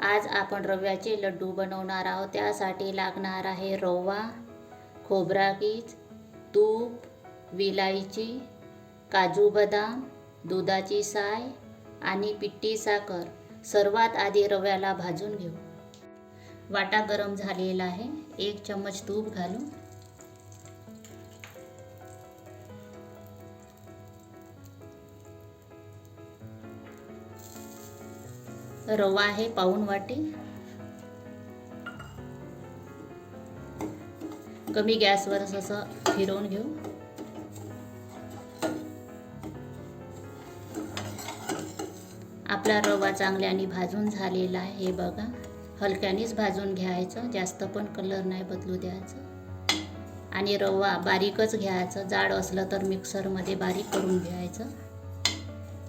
आज आपण रव्याचे लड्डू बनवणार आहोत. त्यासाठी लागणार आहे रवा खोबरा कीज तूप विलायची काजू बदाम दुधाची साय आणि पिठी साखर. सर्वात आधी रव्याला भाजून घेऊ. वाटा गरम झालेला आहे. एक चम्मच तूप घालू. रवा आहे पाऊण वाटी. कमी गॅसवर असं फिरवून घेऊ. आपला रवा चांगल्याने भाजून झालेला आहे हे बघा. हलक्यानेच भाजून घ्यायचं जास्त पण कलर नाही बदलू द्यायचं. आणि रवा बारीकच घ्यायचं जाड असलं तर मिक्सरमध्ये बारीक करून घ्यायचं.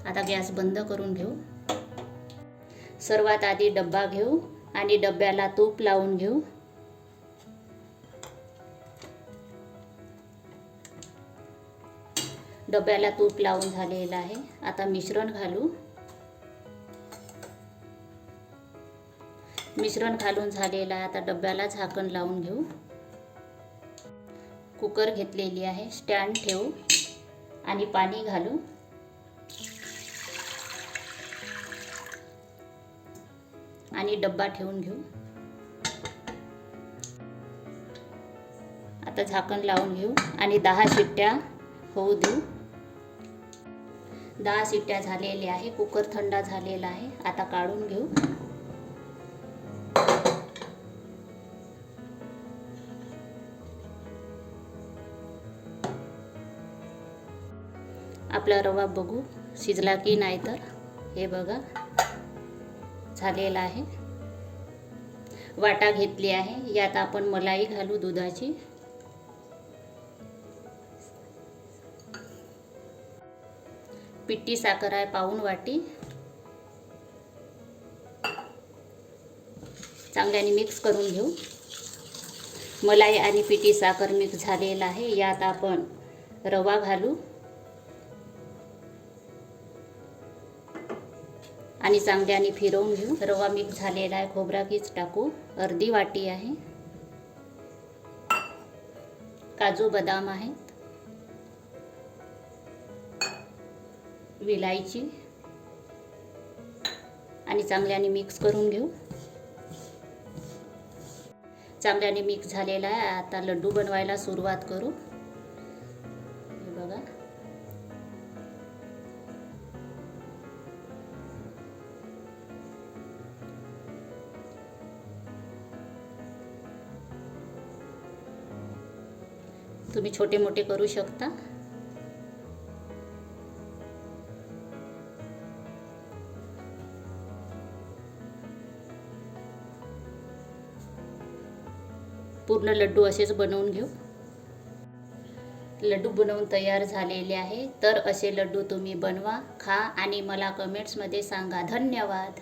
आता गॅस बंद करून घेऊ. सर्वात आधी डब्बा घेऊ आणि डब्याला तूप लावून घेऊ. डब्याला तूप लावून झालेलं आहे. आता मिश्रण घालू. मिश्रण घालून झालेलं आहे. आता डब्याला झाकण लावून घेऊ. कुकर घेतलेली आहे. स्टँड ठेवू आणि पाणी घालू. आणि डब्बा ठेवून घेऊ. आता झाकण लावून घेऊ आणि दहा शिट्ट्या होऊ देऊ. दहा शिट्ट्या झालेल्या आहे कुकर थंड झालेला आहे आता काढून घेऊ. आपला रवा बघू शिजला की नाही तर? हे बघा. झालेला आहे. वाटा घेतली आहे. यात आपण मलाई घालू दुधाची. पिट्टी साखर आहे पाऊन वाटी. चांगल्याने मिक्स करून घेऊ. मलाई आणि पिठी साखर मिक्स झालेला आहे. यात आपण रवा घालू. आणि चांगल्याने फिरवून घेऊ. रवा मिक्स झालेला आहे. खोबरा कीच टाकू. अर्धी वाटी आहे. काजू बदाम आहेत विलायची. आणि चांगल्याने मिक्स करून घेऊ. चांगल्याने मिक्स झालेला आहे. आता लड्डू बनवायला सुरुवात करू. तुम्ही छोटे मोठे करू शकता. पूर्ण लड्डू असेच बनवून घेऊ. लड्डू बनवून तयार झालेले आहे. तर असे लड्डू तुम्ही बनवा खा आणि मला कमेंट्समध्ये सांगा. धन्यवाद.